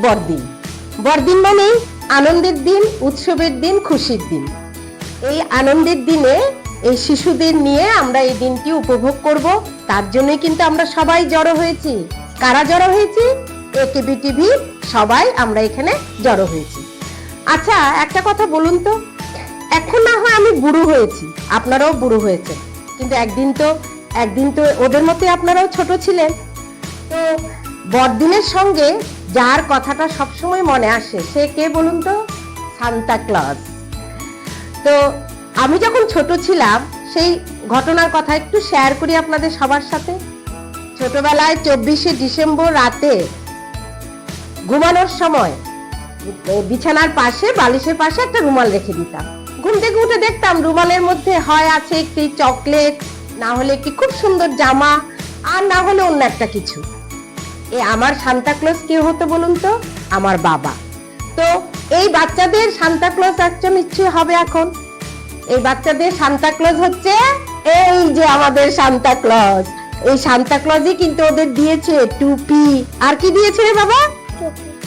বড়দিন। বড়দিন মানেই আনন্দের দিন, উৎসবের দিন, খুশির দিন। এই আনন্দের দিনে এই শিশুদের নিয়ে আমরা এই দিনটি উপভোগ করব। তার জন্যই কিন্তু আমরা সবাই জড়ো হয়েছি। কারা জড়ো হয়েছি? একেবি টিভি সবাই আমরা এখানে জড়ো হয়েছি। আচ্ছা একটা কথা বলুন তো। এখন না হয় আমি বুড়ো হয়েছি। আপনারাও বুড়ো হয়েছে কিন্তু একদিন তো একদিন তো ওদের মতোই আপনারাও ছোট ছিলেন। তো বড়দিনের সঙ্গে যার কথাটা সবসময় মনে আসে, সে কে বলুন তো? সান্তা ক্লজ তো আমি যখন ছোট ছিলাম, সেই ঘটনার কথা একটু শেয়ার করি আপনাদের সবার সাথে। ছোটবেলায় চব্বিশে ডিসেম্বর রাতে ঘুমানোর সময় বিছানার পাশে, বালিশের পাশে একটা রুমাল রেখে দিতাম। ঘুম থেকে উঠে দেখতাম রুমালের মধ্যে হয় আছে একটি চকলেট, না হলে একটি খুব সুন্দর জামা, আর না হলে অন্য একটা কিছু। এ আমার সান্তা ক্লজ কে হতো বলুন তো? আমার বাবা। তো এই বাচ্চাদের সান্তা ক্লজ একটা নিশ্চয়ই হবে এখন। এই বাচ্চাদের সান্তা ক্লজ হচ্ছে এই যে আমাদের সান্তা ক্লজ। এই সান্তা ক্লজই কিন্তু ওদের দিয়েছে টুপি। আর কি দিয়েছে রে বাবা?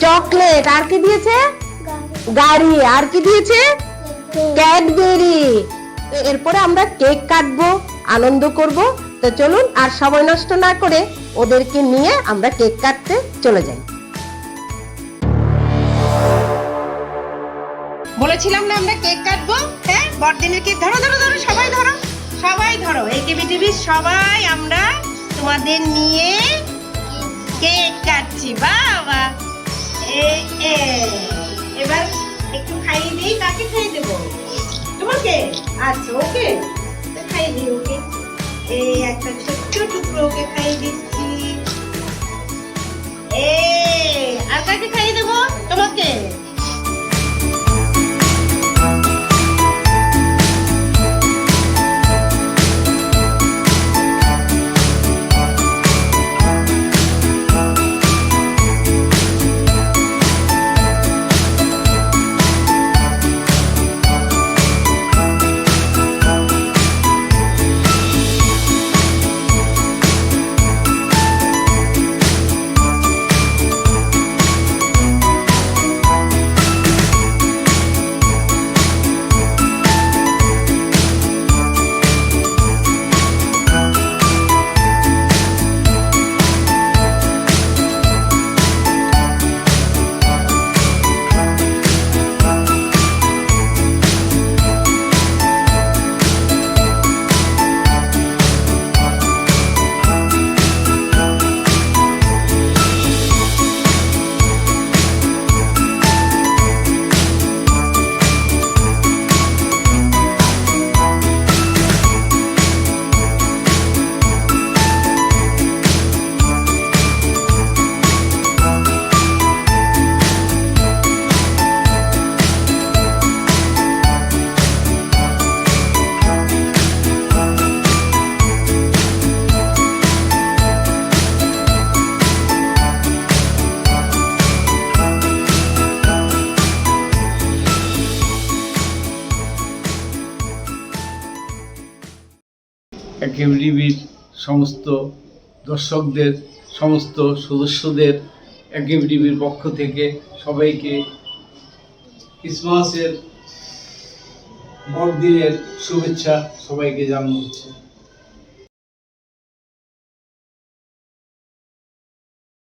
চকলেট। আর কি দিয়েছে? গাড়ি। আর কি দিয়েছে? ক্যাডবেরি। এরপরে আমরা কেক কাটবো, আনন্দ করব। তো চলুন আর সময় নষ্ট না করে ওদেরকে নিয়ে আমরা কেক কাটতে চলে যাই। বলেছিলাম না আমরা কেক কাটবো? হ্যাঁ? বড়দিনের কেক ধরো ধরো ধরো, সবাই ধরো। সবাই ধরো। টিভি সবাই আমরা তোমাদের নিয়ে কেক কাটছি। বাবা! এবার একটু খাইয়ে দিই। দেবো? তোমাকে? আচ্ছা ওকে। খাইয়ে দিই, ওকে। এই একটা ছোট্ট টুকরো ওকে খাইয়ে দিচ্ছি একেবিটিভির সমস্ত দর্শকদের, সমস্ত সদস্যদের একেবিটিভির পক্ষ থেকে সবাইকে ক্রিসমাসের বড়দিনের শুভেচ্ছা সবাইকে জানানো হচ্ছে।